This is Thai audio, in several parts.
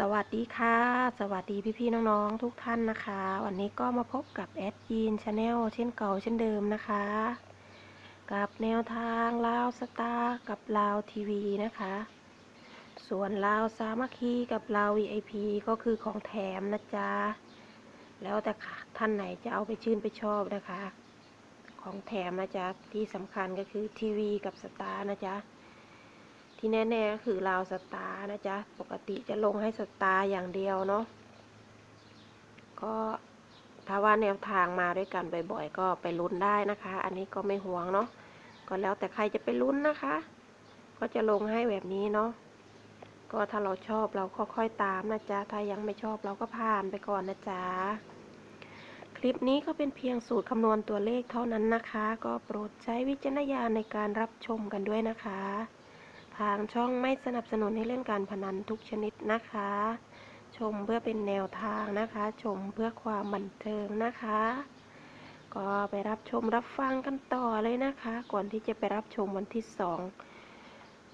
สวัสดีค่ะ สวัสดีพี่ๆน้องๆ ทุกท่านนะคะ วันนี้ก็มาพบกับแอดยีนชาแนลเช่นเก่าเช่นเดิมนะคะ กับแนวทางลาวสตาร์กับลาวทีวีนะคะ ส่วนลาวสามัคคีกับลาว VIP ก็คือของแถมนะจ๊ะ แล้วแต่ท่านไหนจะเอาไปชื่นไปชอบนะคะ ของแถมนะจ๊ะ ที่สำคัญก็คือทีวีกับสตาร์นะจ๊ะ ที่แน่ๆก็คือลาวสตาร์นะจ๊ะ ปกติจะลงให้สตาร์อย่างเดียวเนาะ ก็ถ้าว่าแนวทางมาด้วยกันบ่อยๆ ก็ไปลุ้นได้นะคะ อันนี้ก็ไม่ห่วงเนาะ ก็แล้วแต่ใครจะไปลุ้นนะคะ ก็จะลงให้แบบนี้เนาะ ก็ถ้าเราชอบเราก็ค่อยตามนะจ๊ะ ถ้ายังไม่ชอบเราก็ผ่านไปก่อนนะจ๊ะ คลิปนี้ก็เป็นเพียงสูตรคำนวณตัวเลขเท่านั้นนะคะ ก็โปรดใช้วิจารณญาณในการรับชมกันด้วยนะคะ ทางช่องไม่สนับสนุนให้เล่นการพนันทุกชนิดนะคะ ชมเพื่อเป็นแนวทางนะคะ ชมเพื่อความบันเทิงนะคะ ก็ไปรับชมรับฟังกันต่อเลยนะคะ ก่อนที่จะไปรับชมวันที่สอง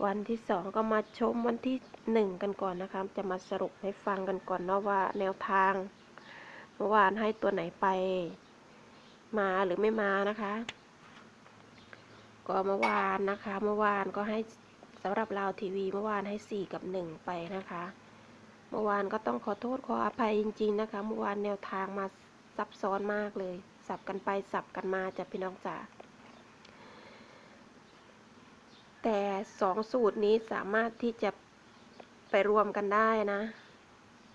วันที่สองก็มาชมวันที่หนึ่งกันก่อนนะคะ จะมาสรุปให้ฟังกันก่อนเนาะว่าแนวทางเมื่อวานให้ตัวไหนไป มาหรือไม่มานะคะ ก็เมื่อวานนะคะ เมื่อวานก็ให้ สำหรับเราทีวีเมื่อวานให้สี่กับหนึ่งไปนะคะ เมื่อวานก็ต้องขอโทษขออภัยจริง ๆ นะคะ เมื่อวานแนวทางมาซับซ้อนมากเลย สับกันไปสับกันมาจากพี่น้องจ๋าแต่สองสูตรนี้สามารถที่จะไปรวมกันได้นะ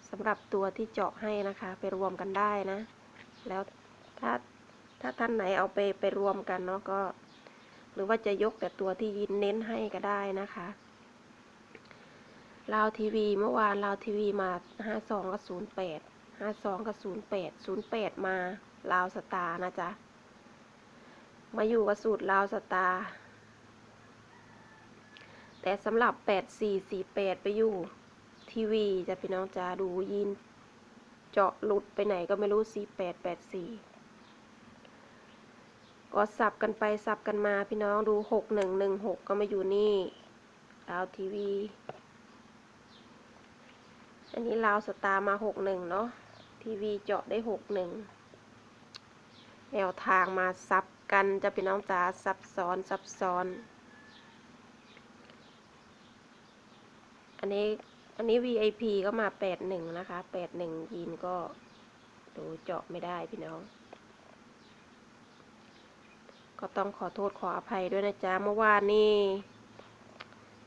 สำหรับตัวที่เจาะให้นะคะ ไปรวมกันได้นะ แล้วถ้าถ้าท่านไหนเอาไปไปรวมกันเนาะก็ หรือว่าจะยกแต่ตัวที่ยินเน้นให้ก็ได้นะคะลาวทีวีเมื่อวานลาวทีวีมาห้าสองกับศูนย์แปดห้าสองกับศูนย์แปดศูนย์แปดมาลาวสตาร์นะจ๊ะ มาอยู่กับสูตรลาวสตาร์แต่สำหรับแปดสี่สี่แปดไปอยู่ทีวีจะพี่น้องจ๋าดูยิน เจาะหลุดไปไหนก็ไม่รู้สี่แปดแปดสี่ ก็สับกันไปสับกันมาพี่น้องดูหกหนึ่งหนึ่งหกก็มาอยู่นี่ลาวทีวี อันนี้ลาวสตาร์มาหกหนึ่งเนาะทีวีเจาะได้หกหนึ่งแนวทางมาซับกันจะพี่น้องจ๋าซับซ้อนซับซ้อน อันนี้อันนี้ VIP ก็มาแปดหนึ่งนะคะแปดหนึ่งยีนก็ดูเจาะไม่ได้พี่น้อง ก็ต้องขอโทษขออภัยด้วยนะจ๊ะเมื่อวานนี่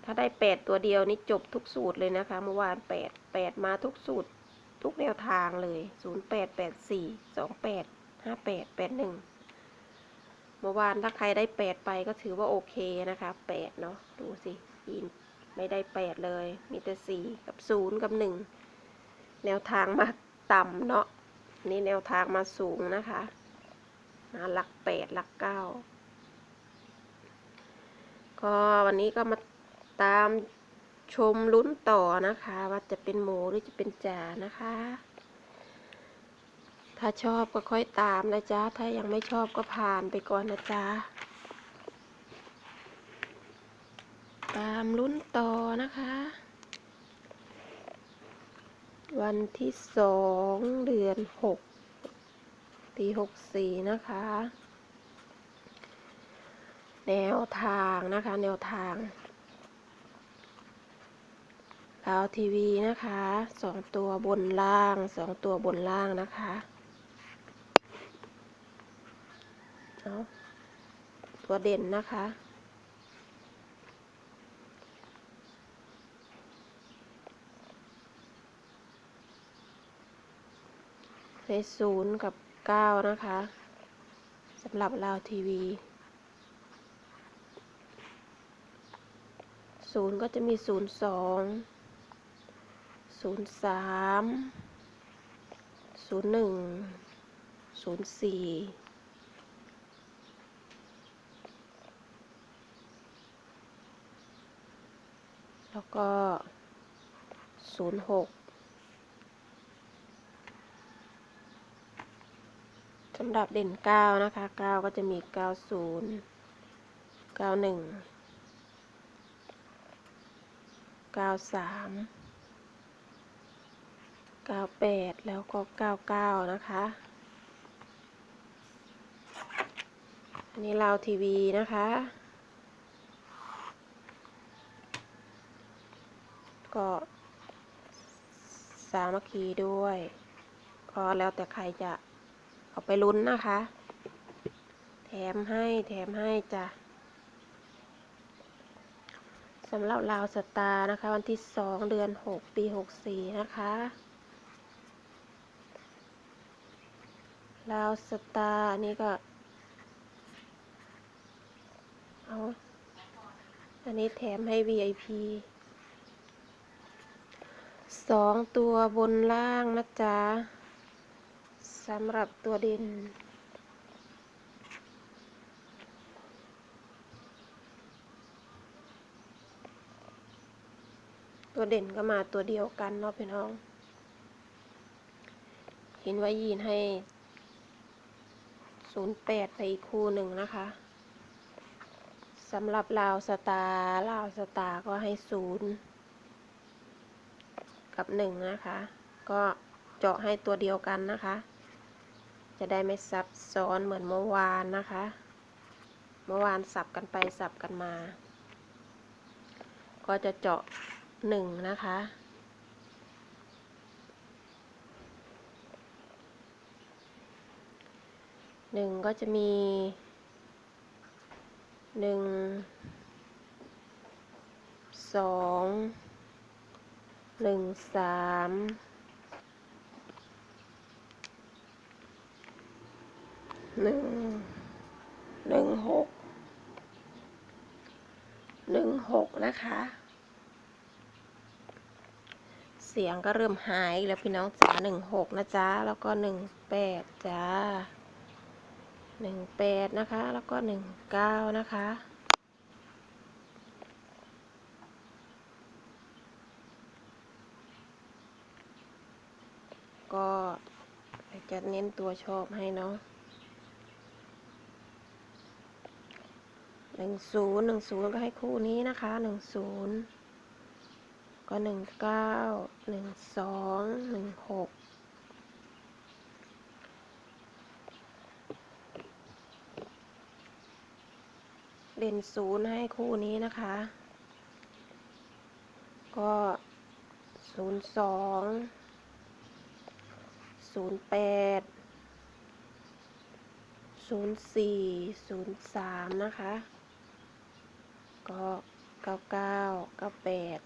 ถ้าได้แปดตัวเดียวนี่จบทุกสูตรเลยนะคะ เมื่อวานแปดแปดมาทุกสูตร ทุกแนวทางเลยศูนย์แปดแปดสี่สองแปดห้าแปดแปดหนึ่งเมื่อวานถ้าใครได้แปดไปก็ถือว่าโอเคนะคะแปดเนาะดูสิยีนไม่ได้แปดเลย มีแต่สี่กับศูนย์กับหนึ่งแนวทางมาต่ำเนาะนี่แนวทางมาสูงนะคะ มาหลักแปดหลักเก้าก็วันนี้ก็มาตามชมลุ้นต่อนะคะ ว่าจะเป็นหมูหรือจะเป็นจ่านะคะ ถ้าชอบก็ค่อยตามนะจ๊ะ ถ้ายังไม่ชอบก็ผ่านไปก่อนนะจ๊ะ ตามลุ้นต่อนะคะ วันที่สองเดือนหก ปีหกสี่นะคะ แนวทางนะคะ แนวทางดาวทีวีนะคะสองตัวบนล่างสองตัวบนล่างนะคะเอาตัวเด่นนะคะในศูนย์กับ เก้านะคะสำหรับลาวทีวีศูนย์ก็จะมีศูนย์สองศูนย์สามศูนย์หนึ่งศูนย์สี่แล้วก็ศูนย์หก สำหรับเด่นเก้านะคะเก้าก็จะมีเก้าศูนย์เก้าหนึ่งเก้าสาม98 แล้วก็ 99 นะคะ อันนี้ลาวทีวีนะคะ ก็สามัคคีด้วย ก็แล้วแต่ใครจะ เอาไปลุ้นนะคะ แถมให้แถมให้จ้ะสำหรับลาวสตาร์นะคะ วันที่สองเดือนหกปีหกสี่นะคะลาวสตาร์นี่ก็เอาอันนี้แถมให้ VIP สองตัวบนล่างนะจ๊ะ สำหรับตัวเด่นตัวเด่นก็มาตัวเดียวกันเนาะพี่น้อง เห็นว่ายีนให้08ไปอีกคู่หนึ่งนะคะสำหรับลาวสตาร์ลาวสตาร์ก็ให้ศูนย์กับหนึ่งนะคะ ก็เจาะให้ตัวเดียวกันนะคะ จะได้ไม่ซับซ้อนเหมือนเมื่อวานนะคะ เมื่อวานสับกันไปสับกันมา ก็จะเจาะหนึ่งนะคะหนึ่งก็จะมีหนึ่งสองหนึ่งสาม หนึ่งหนึ่งหกหนึ่งหกนะคะ เสียงก็เริ่มหายแล้วพี่น้องจ๋าหนึ่งหกนะจ๊ะแล้วก็หนึ่งแปดจ้าหนึ่งแปดนะคะ แล้วก็หนึ่งเก้านะคะก็จะเน้นตัวชอบให้เนาะ หนึ่งศูนย์หนึ่งศูนย์ก็ให้คู่นี้นะคะหนึ่งศูนย์ก็หนึ่งเก้าหนึ่งสองหนึ่งหกเด่นศูนย์ให้คู่นี้นะคะ ก็ศูนย์สองศูนย์แปดศูนย์สี่ศูนย์สามนะคะ ก็เก้าเก้าเก้าแปด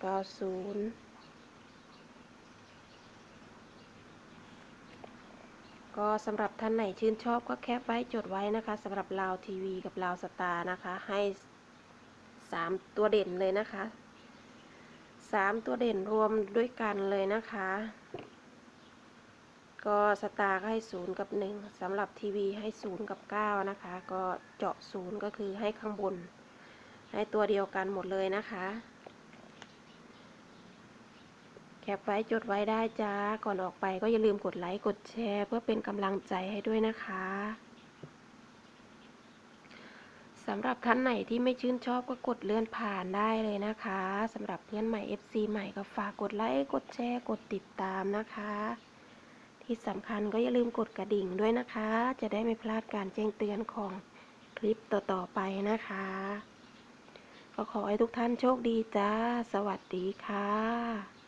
เก้าศูนย์ก็สำหรับท่านไหนชื่นชอบก็แคปไว้จดไว้นะคะสำหรับลาวทีวีกับลาวสตาร์นะคะ ให้สามตัวเด่นเลยนะคะสามตัวเด่นรวมด้วยกันเลยนะคะ ก็สตาร์ก็ให้ศูนย์กับหนึ่งสำหรับทีวีให้ศูนย์กับเก้านะคะ ก็เจาะศูนย์ก็คือให้ข้างบน ให้ตัวเดียวกันหมดเลยนะคะ แคปไว้จดไว้ได้จ้า ก่อนออกไปก็อย่าลืมกดไลค์ กดแชร์ เพื่อเป็นกำลังใจให้ด้วยนะคะสำหรับท่านไหนที่ไม่ชื่นชอบก็กดเลื่อนผ่านได้เลยนะคะสำหรับเพื่อนใหม่ FC ใหม่ก็ฝากกดไลค์ กดแชร์ กดติดตามนะคะ ที่สำคัญก็อย่าลืมกดกระดิ่งด้วยนะคะ จะได้ไม่พลาดการแจ้งเตือนของคลิปต่อๆไปนะคะ ก็ขอให้ทุกท่านโชคดีจ้า สวัสดีค่ะ